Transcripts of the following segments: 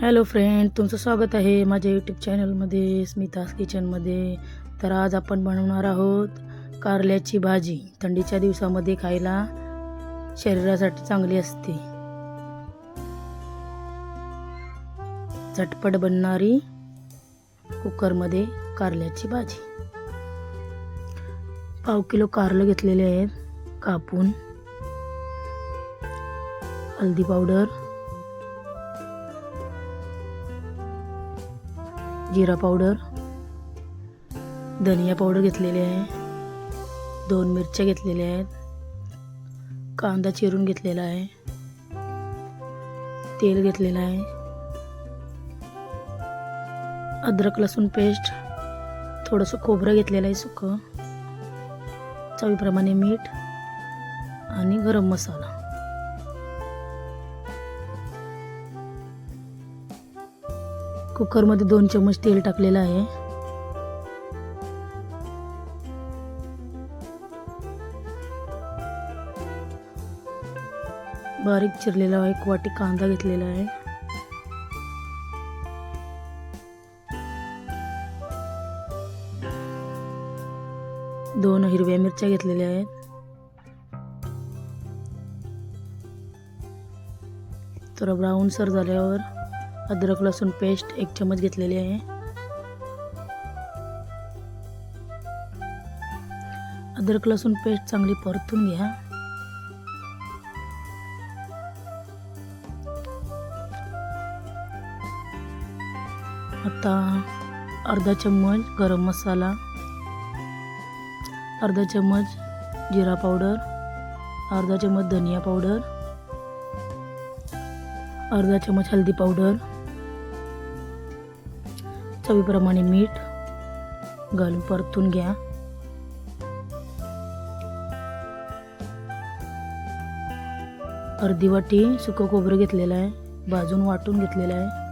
Hello friend तुमचं स्वागत आहे माझ्या यूट्यूब चॅनलमध्ये स्मितास किचनमध्ये तर आज आपण बनवणार आहोत कारल्याची भाजी. थंडीच्या दिवसामध्ये खायला शरीरासाठी चांगली असते. झटपट बनणारी कुकरमध्ये कारल्याची भाजी. पाव किलो कारलं घेतलेले आहेत कापून. हळदी पावडर. जिरा पावडर धनिया पावडर घेतलेली आहे दोन मिरच्या घेतलेल्या आहेत कांदा चिरून घेतलेला आहे तेल घेतलेलं आहे अद्रक लसूण पेस्ट थोडंसं खोबरं घेतलेलं आहे सुकं चवीप्रमाणे मीठ आणि गरम मसाला. कुकरमध्ये दोन चम्मच तेल टाकलेलं आहे. बारीक चिरलेला एक वाटी कांदा घेतलेला आहे. दोन हिरव्या मिरच्या घेतलेल्या आहेत. थोडा ब्राऊन सर झाल्यावर अद्रक लसूण पेस्ट एक चमच घेतलेली आहे. अद्रक लसूण पेस्ट चांगली परतून घ्या. आता अर्धा चम्मच गरम मसाला अर्धा चम्मच जिरा पावडर अर्धा चम्मच धनिया पावडर अर्धा चम्मच हल्दी पावडर चवीप्रमाणे मीठ घालून परतून घ्या. अर्धी वाटी सुकं खोबरं घेतलेलं आहे. भाजून वाटून घेतलेलं आहे.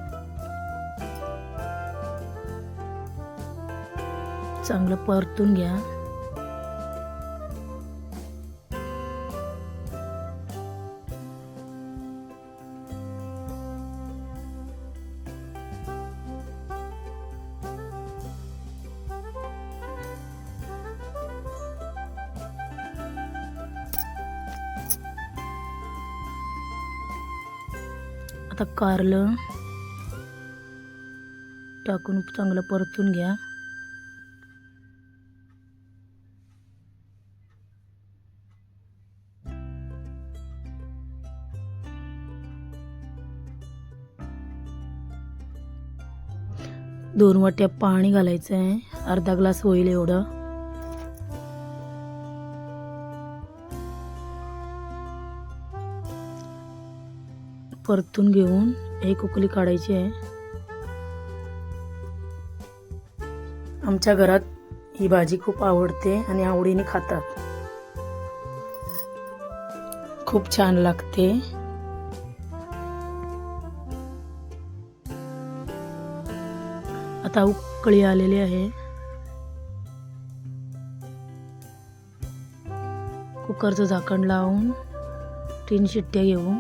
चांगलं परतून घ्या. आता कारलं. टाकून चांगलं परतून घ्या. दोन वाट्या पाणी घालायचं आहे अर्धा ग्लास होईल एवढं. परतून घेऊन एक उकली काढायची आहे. आमच्या घरात ही भाजी खूप आवडते आणि आवडीने खातात. खूप छान लागते. आता उकळी आलेली आहे. कुकरचं झाकण लावून तीन शिट्ट्या घेऊ.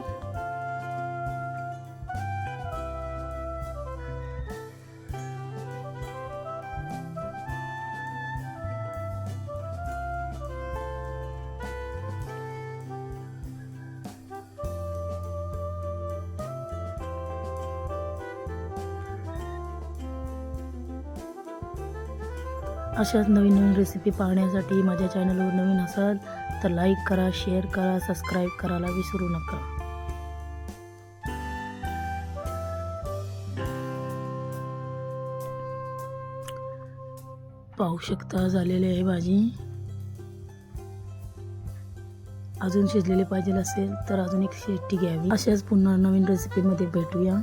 अशाच नवीन नवीन रेसिपी पाहण्यासाठी माझ्या चॅनलवर नवीन असाल तर लाईक करा शेअर करा सबस्क्राईब करायला विसरू नका. पाहू शकता झालेली आहे भाजी. अजून शिजलेली पाहिजे असेल तर अजून एक शेट्टी घ्यावी. अशाच पुन्हा नवीन रेसिपीमध्ये भेटूया.